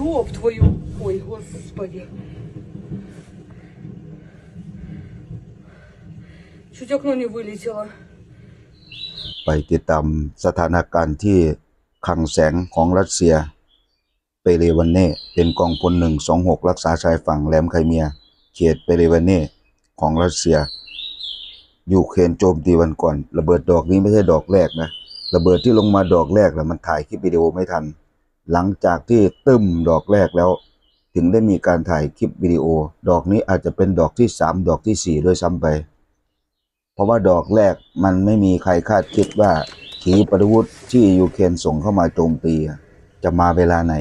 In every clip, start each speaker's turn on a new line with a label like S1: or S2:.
S1: Ёб твою. Ой, господи. Чуть окно не вылетело.
S2: ไปติดตามสถานการณ์ที่คลังแสงของรัสเซีย เปเรวันเน่เป็นกองพล126 รักษาชายฝั่งแหลมไครเมีย เขตเปเรวันเน่ของรัสเซีย ยูเครนโจมตีวันก่อน ระเบิดดอกนี้ไม่ใช่ดอกแรกนะ ระเบิดที่ลงมาดอกแรกแล้วมันถ่ายคลิปวิดีโอไม่ทัน หลังจากที่ตึมดอกแรกแล้ว ถึงได้มีการถ่ายคลิปวิดีโอ ดอกนี้อาจจะเป็นดอกที่สามดอกที่สี่ด้วยซ้ำไป เพราะว่าดอกแรกมันไม่มีใครคาดคิดว่าขีปนาวุธที่ยูเครนส่งเข้ามาโจมตี จะมาเวลาไหน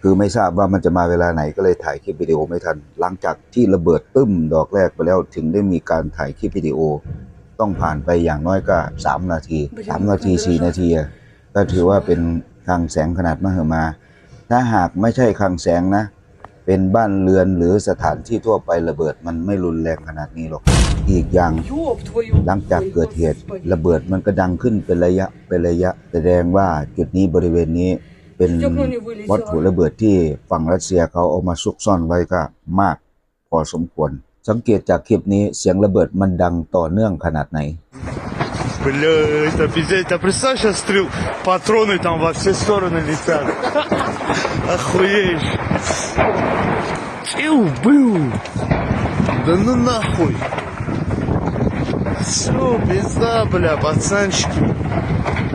S2: คือไม่ทราบว่ามันจะมาเวลาไหนก็เลยถ่ายคลิปวิดีโอไม่ทัน หลังจากที่ระเบิดตึ้มดอกแรกไปแล้วถึงได้มีการถ่ายคลิปวิดีโอ ต้องผ่านไปอย่างน้อยก็สามนาทีสามนาทีสี่นาทีก็ถือว่าเป็น คลังแสงขนาดมหึมา ถ้าหากไม่ใช่คลังแสงนะ เป็นบ้านเรือนหรือสถานที่ทั่วไประเบิดมันไม่รุนแรงขนาดนี้หรอก อีกอย่างหลังจากเกิดเหตุระเบิดมันก็ดังขึ้นเป็นระยะเป็นระยะ แสดงว่าจุดนี้บริเวณนี้เป็นวัตถุระเบิดที่ฝั่งรัสเซียเขาเอามาซุกซ่อนไว้ก็มากพอสมควร สังเกตจากคลิปนี้เสียงระเบิดมันดังต่อเนื่องขนาดไหน
S3: Бля, это пиздец. А представь, сейчас стрел, патроны там во все стороны летят. Охуеешь. Чил был. Да ну нахуй. Все, пизда, бля, пацанчики.